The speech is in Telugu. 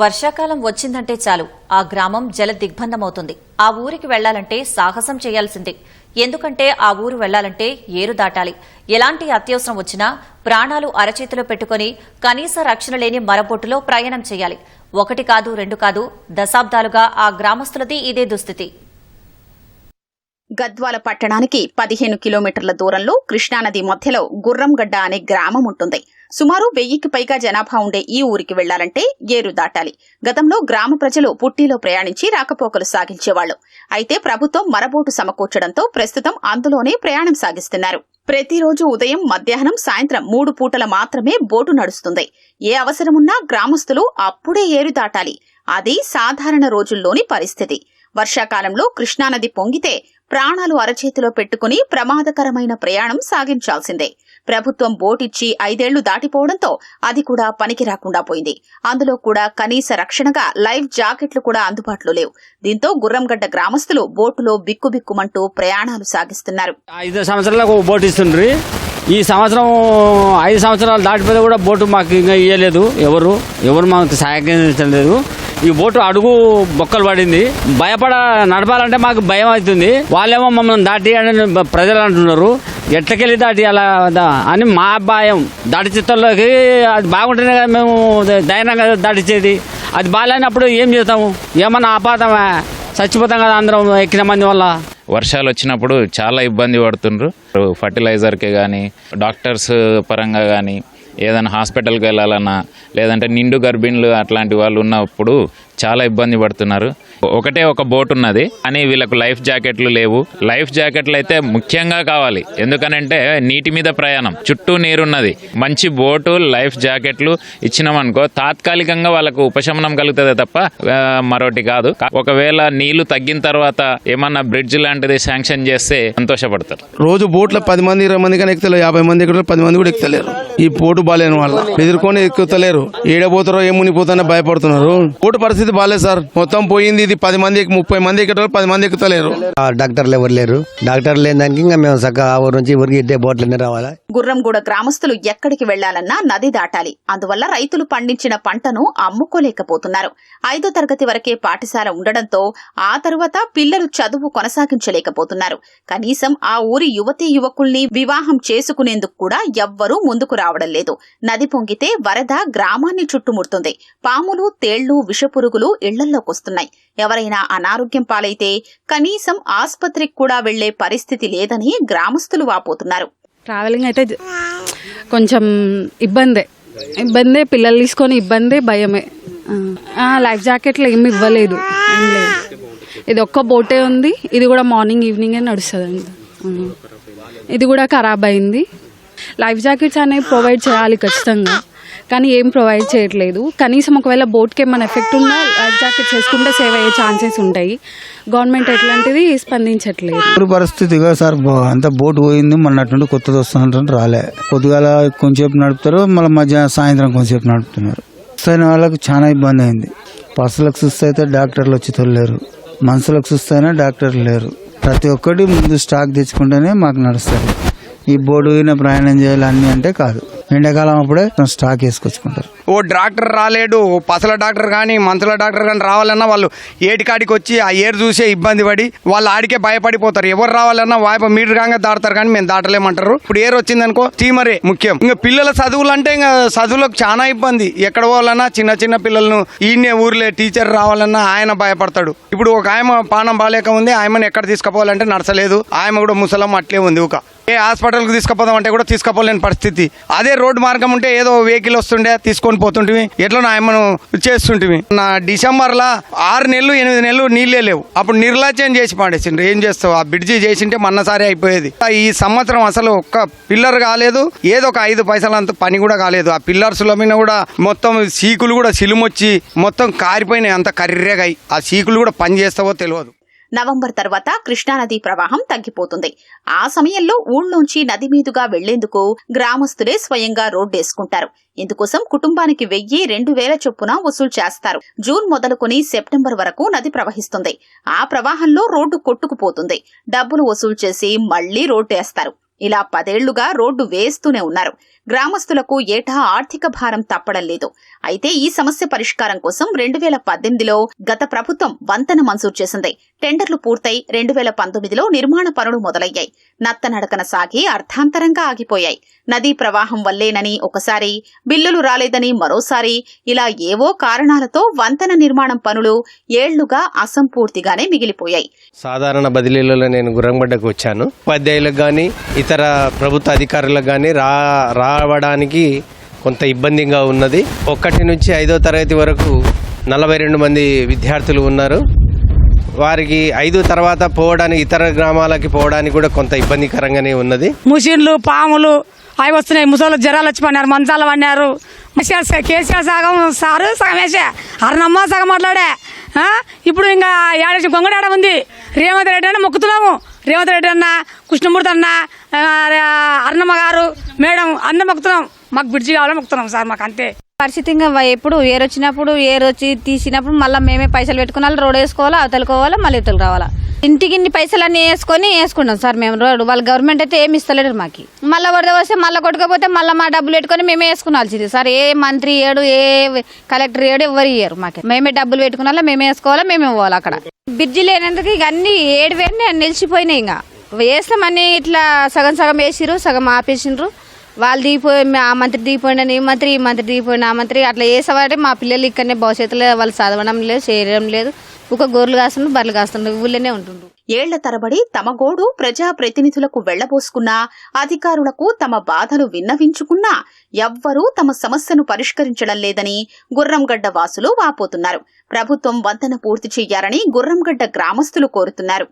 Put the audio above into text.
వర్షాకాలం వచ్చిందంటే చాలు. ఆ గ్రామం జల దిగ్బంధమవుతుంది ఆ ఊరికి వెళ్ళాలంటే సాహసం చేయాల్సిందే. ఎందుకంటే ఆ ఊరు వెళ్ళాలంటే ఏరు దాటాలి. ఎలాంటి అత్యవసరం వచ్చినా ప్రాణాలు అరచేతిలో పెట్టుకుని కనీస రక్షణ లేని మరబొట్టులో ప్రయాణం చేయాలి. ఒకటి కాదు రెండు కాదు దశాబ్దాలుగా ఆ గ్రామస్తులది ఇదే దుస్థితి. గద్వాల పట్టణానికి పదిహేను కిలోమీటర్ల దూరంలో కృష్ణానది మధ్యలో గుర్రంగడ్డ అనే గ్రామం ఉంటుంది. సుమారు వెయ్యికి పైగా జనాభా ఉండే ఈ ఊరికి వెళ్ళాలంటే ఏరు దాటాలి. గతంలో గ్రామ ప్రజలు పుట్టిలో ప్రయాణించి రాకపోకలు సాగించేవాళ్ళు అయితే ప్రభుత్వం మరబోటు సమకూర్చడంతో ప్రస్తుతం అందులోనే ప్రయాణం సాగిస్తున్నారు. ప్రతిరోజు ఉదయం మధ్యాహ్నం సాయంత్రం మూడు పూటల మాత్రమే బోటు నడుస్తుంది. ఏ అవసరమున్నా గ్రామస్తులు అప్పుడే ఏరు దాటాలి. అది సాధారణ రోజుల్లోని పరిస్థితి. వర్షాకాలంలో కృష్ణానది పొంగితే ప్రాణాలు అరచేతిలో పెట్టుకుని ప్రమాదకరమైన ప్రయాణం సాగించాల్సిందే. ప్రభుత్వం బోటిచ్చి ఐదేళ్ళు దాటిపోవడంతో అది కూడా పనికి రాకుండా పోయింది. అందులో కూడా కనీస రక్షణగా లైఫ్ జాకెట్లు కూడా అందుబాటులో లేవు. దీంతో గుర్రంగడ్డ గ్రామస్తులు బోటులో బిక్కుబిక్కుమంటూ ప్రయాణాలు సాగిస్తున్నారు. ఐదు సంవత్సరాలకు బోటు ఇస్తుండ్రి. ఈ సంవత్సరం ఐదు సంవత్సరాలు దాటిపోతే కూడా బోటు మాకు ఇంకా ఇవ్వలేదు ఎవరు. ఎవరు మాకు సహాయకరించలేదు ఈ బోటు అడుగు బొక్కలు పడింది. భయపడ నడపాలంటే మాకు భయం అవుతుంది. వాళ్ళేమో మమ్మల్ని దాటి అని ప్రజలు అంటున్నారు. ఎట్లకెళ్ళి దాటి అలా దా- అని మా భయం. దాటి చిత్తంలోకి అది బాగుంటేనే కదా మేము ధైర్యంగా దాటిచ్చేది. అది బాగాలేనప్పుడు ఏం చేస్తాము? ఏమన్నా ఆపాతమా? చచ్చిపోతాం కదా అందరం ఎక్కిన మంది వల్ల. వర్షాలు వచ్చినప్పుడు చాలా ఇబ్బంది పడుతుండ్రు. ఫర్టిలైజర్కి కానీ డాక్టర్స్ పరంగా కానీ ఏదైనా హాస్పిటల్కి వెళ్ళాలన్నా లేదంటే నిండు గర్భిణులు అట్లాంటి వాళ్ళు ఉన్నప్పుడు చాలా ఇబ్బంది పడుతున్నారు. ఒకటే ఒక బోట్ ఉన్నది. అని వీళ్ళకు లైఫ్ జాకెట్లు లేవు. లైఫ్ జాకెట్లు అయితే ముఖ్యంగా కావాలి. ఎందుకనంటే నీటి మీద ప్రయాణం. చుట్టూ నీరున్నది. మంచి బోటు లైఫ్ జాకెట్లు ఇచ్చినామనుకో తాత్కాలికంగా వాళ్ళకు ఉపశమనం కలుగుతుంది తప్ప మరోటి మరొకటి కాదు. ఒకవేళ నీళ్ళు తగ్గిన తర్వాత ఏమన్నా బ్రిడ్జ్ లాంటిది శాంక్షన్ చేస్తే సంతోషపడతారు. రోజు బోట్లో పది మంది ఇరవై మంది కానీ ఎక్కుతలేరు. యాభై మంది ఎక్కుతారు పది మంది కూడా ఎక్కుతలేరు. ఈ పోటు బాగాలేని వాళ్ళ. ఎదుర్కొని ఎక్కుతలేరు. ఏడబోతారో ఏం భయపడుతున్నారు. పోటు పరిస్థితి బాగాలేదు సార్. మొత్తం పోయింది ఇది పది మంది ముప్పై మంది ఎక్కుతారు పది మంది ఎక్కుతలేరు. డాక్టర్లు ఎవరు లేరు. డాక్టర్లు లేని దానికి ఇంకా మేము చక్కగా ఊరు నుంచి ఊరికి ఇద్దే బోట్లన్నీ రావాలా? గుర్రంగూడ గ్రామస్తులు ఎక్కడికి వెళ్ళాలన్నా నది దాటాలి. అందువల్ల రైతులు పండించిన పంటను అమ్ముకోలేకపోతున్నారు. ఐదో తరగతి వరకే పాఠశాల ఉండడంతో ఆ తరువాత పిల్లలు చదువు కొనసాగించలేకపోతున్నారు. కనీసం ఆ ఊరి యువతీ యువకుల్ని వివాహం చేసుకునేందుకు కూడా ఎవ్వరూ ముందుకు రావడం లేదు. నది పొంగితే వరద గ్రామాన్ని చుట్టుముడుతుంది. పాములు తేళ్ళు విషపురుగులు ఇళ్ళల్లోకొస్తున్నాయి. ఎవరైనా అనారోగ్యం పాలైతే కనీసం ఆసుపత్రికి కూడా వెళ్ళే పరిస్థితి లేదని గ్రామస్తులు వాపోతున్నారు. ట్రావెలింగ్ అయితే కొంచెం ఇబ్బందే. ఇబ్బందే పిల్లలు తీసుకొని ఇబ్బందే భయమే. లైఫ్ జాకెట్లు ఏమి ఇవ్వలేదు. ఇది ఒక్క బోటే ఉంది. ఇది కూడా మార్నింగ్ ఈవినింగే నడుస్తుంది ఇది కూడా ఖరాబ్ అయింది. లైఫ్ జాకెట్స్ అనేవి ప్రొవైడ్ చేయాలి ఖచ్చితంగా. కానీ ఏం ప్రొవైడ్ చేయట్లేదు. కనీసం ఒకవేళ బోట్కి ఏమైనా ఎఫెక్ట్ ఉన్నా లైఫ్ జాకెట్ చేసుకుంటే సేవ్ అయ్యే ఛాన్సెస్ ఉంటాయి. గవర్నమెంట్ ఎట్లాంటిది స్పందించట్లేదు. ఇప్పుడు పరిస్థితిగా సార్ అంత అంతా బోట్ పోయింది మొన్నట్టుండి కొత్తది వస్తుంటారు రాలే. పొద్దుగాల కొంచెంసేపు నడుపుతారు మళ్ళీ మధ్యాహ్నం సాయంత్రం కొంచెంసేపు నడుపుతున్నారు. వస్తున్న వాళ్ళకి చాలా ఇబ్బంది అయింది. పర్సలకు చూస్తే అయితే డాక్టర్లు వచ్చి తొలలేరు. మనుషులకు చూస్తేనే డాక్టర్లు లేరు. ప్రతి ఒక్కటి ముందు స్టాక్ తెచ్చుకుంటేనే మాకు నడుస్తుంది. ఈ బోర్డు పోయిన ప్రయాణం చేయాలి అన్నీ అంటే కాదు. ఎండాకాలం అప్పుడే స్టాక్ వేసుకొచ్చుకుంటారు. ఓ డాక్టర్ రాలేడు ఓ పసల డాక్టర్ కానీ మంచుల డాక్టర్ కానీ రావాలన్నా వాళ్ళు ఏటికాడికి వచ్చి ఆ ఏరు చూసే ఇబ్బంది పడి వాళ్ళు ఆడికే భయపడిపోతారు. ఎవరు రావాలన్నా వాయిప మీటర్ కాగా దాడతారు కానీ మేము దాటలేమంటారు. ఇప్పుడు ఏరు వచ్చిందనుకో స్టీమరే ముఖ్యం. ఇంకా పిల్లల చదువులు అంటే ఇంకా చదువులకు చాలా ఇబ్బంది. ఎక్కడ పోవాలన్నా చిన్న చిన్న పిల్లలను ఈయనే ఊర్లే టీచర్ రావాలన్నా ఆయన భయపడతాడు. ఇప్పుడు ఒక ఆయన పానం బాలేక ఉంది ఆయమని ఎక్కడ తీసుకుపోవాలంటే నడచలేదు. ఆయమ కూడా ముసలం అట్లే ఉంది ఒక ఏ హాస్పిటల్కి తీసుకుపోదాం అంటే కూడా తీసుకుపోలేని పరిస్థితి. అదే రోడ్డు మార్గం ఉంటే ఏదో వెహికల్ వస్తుండే తీసుకొని పోతుంటివి. ఎట్లా నా ఆయమ్మను చేస్తుంటివి? నా డిసెంబర్లో ఆరు నెలలు ఎనిమిది నెలలు నీళ్ళే లేవు. అప్పుడు నిర్లక్ష్యం చేసి పాడేసిండ్రు. ఏం చేస్తావు? ఆ బ్రిడ్జి చేసింటే మన్నసారి అయిపోయేది. ఈ సంవత్సరం అసలు ఒక్క పిల్లర్ కాలేదు. ఏదో ఒక ఐదు పైసలు అంత పని కూడా కాలేదు. ఆ పిల్లర్స్ల మీద కూడా మొత్తం సీకులు కూడా సిలుమొచ్చి మొత్తం కారిపోయినాయి. అంత కర్రెగాయి. ఆ సీకులు కూడా పని చేస్తావో తెలియదు. నవంబర్ తర్వాత కృష్ణానదీ ప్రవాహం తగ్గిపోతుంది. ఆ సమయంలో ఊళ్ళోంచి నది మీదుగా వెళ్ళేందుకు గ్రామస్తులే స్వయంగా రోడ్డేసుకుంటారు. ఇందుకోసం కుటుంబానికి వెయ్యి రెండు వేల చొప్పున వసూలు చేస్తారు. జూన్ మొదలుకొని సెప్టెంబర్ వరకు నది ప్రవహిస్తుంది. ఆ ప్రవాహంలో రోడ్డు కొట్టుకుపోతుంది. డబ్బులు వసూలు చేసి మళ్ళీ రోడ్డేస్తారు. ఇలా పదేళ్ళుగా రోడ్డు వేస్తూనే ఉన్నారు. గ్రామస్తులకు ఏటా ఆర్థిక భారం తప్పడం లేదు. అయితే ఈ సమస్య పరిష్కారం కోసం రెండు వేల పద్దెనిమిదిలో గత ప్రభుత్వం వంతెన మంజూరు చేసింది. టెండర్లు పూర్తయి రెండు వేల పంతొమ్మిదిలో నిర్మాణ పనులు మొదలయ్యాయి. నత్తనడకన సాగి అర్థాంతరంగా ఆగిపోయాయి. నదీ ప్రవాహం వల్లేనని ఒకసారి బిల్లులు రాలేదని మరోసారి ఇలా ఏవో కారణాలతో వంతెన నిర్మాణం పనులు ఏళ్ళుగా అసంపూర్తిగానే మిగిలిపోయాయి. సాధారణ బదిలీలలో నేను గుర్రంగడ్డకు వచ్చాను. ఉపాధ్యాయులకు కానీ ఇతర ఇతర ప్రభుత్వ అధికారులకు కానీ రా రావడానికి కొంత ఇబ్బందిగా ఉన్నది. ఒకటి నుంచి ఐదో తరగతి వరకు నలభై రెండు మంది విద్యార్థులు ఉన్నారు. వారికి ఐదు తర్వాత పోవడానికి ఇతర గ్రామాలకి పోవడానికి కూడా కొంత ఇబ్బందికరంగానే ఉన్నది. ముషిన్లు పాములు అవి వస్తున్నాయి. ముసలు జ్వరాలు వచ్చి పడినారు మంచాలు పడినారు కేసీఆర్ సగం సారు సగం వేసే. అరణమ్మ సగం మాట్లాడే. ఇప్పుడు ఇంకా ఏడాది గొంగడాడ ఉంది. రేవంత్ రెడ్డి అన్న మొక్కుతున్నాము. రేవంత్ రెడ్డి అన్న కృష్ణమూర్తి అన్న అన్నమ్మ గారు మేడం అందరం మొక్కుతున్నాం. మాకు బ్రిడ్జి కావాలని మొక్కుతున్నాం సార్ మాకు అంతే. పరిస్థితి ఇంకా ఎప్పుడు ఏరు వచ్చినప్పుడు ఏరు వచ్చి తీసినప్పుడు మళ్ళీ మేమే పైసలు పెట్టుకున్నాలి రోడ్ వేసుకోవాలా అవతలుకోవాలా మళ్ళీ ఇతలు రావాలా? ఇంటికి ఇన్ని పైసలు అన్ని వేసుకొని వేసుకుంటాం సార్ మేము రోడ్. వాళ్ళ గవర్నమెంట్ అయితే ఏమి ఇస్తలేరు మాకు. మళ్ళీ వరద వస్తే మళ్ళీ కొట్టుకపోతే మళ్ళీ మా డబ్బులు పెట్టుకొని మేమే వేసుకునాల్సింది సార్. ఏ మంత్రి ఏడు ఏ కలెక్టర్ ఏడు ఎవరు ఇయ్యరు మాకు. మేమే డబ్బులు పెట్టుకున్నాలో మేమే వేసుకోవాలా మేమే పోవాలి అక్కడ. బ్రిడ్జి లేనందుకు ఇక అన్ని ఏడు వేలు నిలిచిపోయినాయి ఇంకా. వేస్తామని ఇట్లా సగం సగం వేసిర్రు సగం ఆపేసిండ్రు వాళ్ళు దిగిపోయి ఆ మంత్రి దిగిపోయిన ఈ మంత్రి ఈ మంత్రి దిగిపోయిన ఆ మంత్రి అట్లా చేసేవాడే మా పిల్లలు ఇక్కడనే భవిష్యత్తులో వాళ్ళు చదవడం లేదు చేయడం లేదు. ఒక గొర్రెలు కాస్తుండ్రు బర్రెలు కాస్తుండ్రు ఊళ్ళోనే ఉంటుండ్రు. ఏళ్ళ తరబడి తమ గోడు ప్రజా ప్రతినిధులకు వెళ్ళబోసుకున్నా అధికారులకు తమ బాధలు విన్నవించుకున్నా ఎవ్వరూ తమ సమస్యను పరిష్కరించడం లేదని గుర్రంగడ్డ వాసులు వాపోతున్నారు. ప్రభుత్వం వంతెన పూర్తి చేయాలని గుర్రంగడ్డ గ్రామస్తులు కోరుతున్నారు.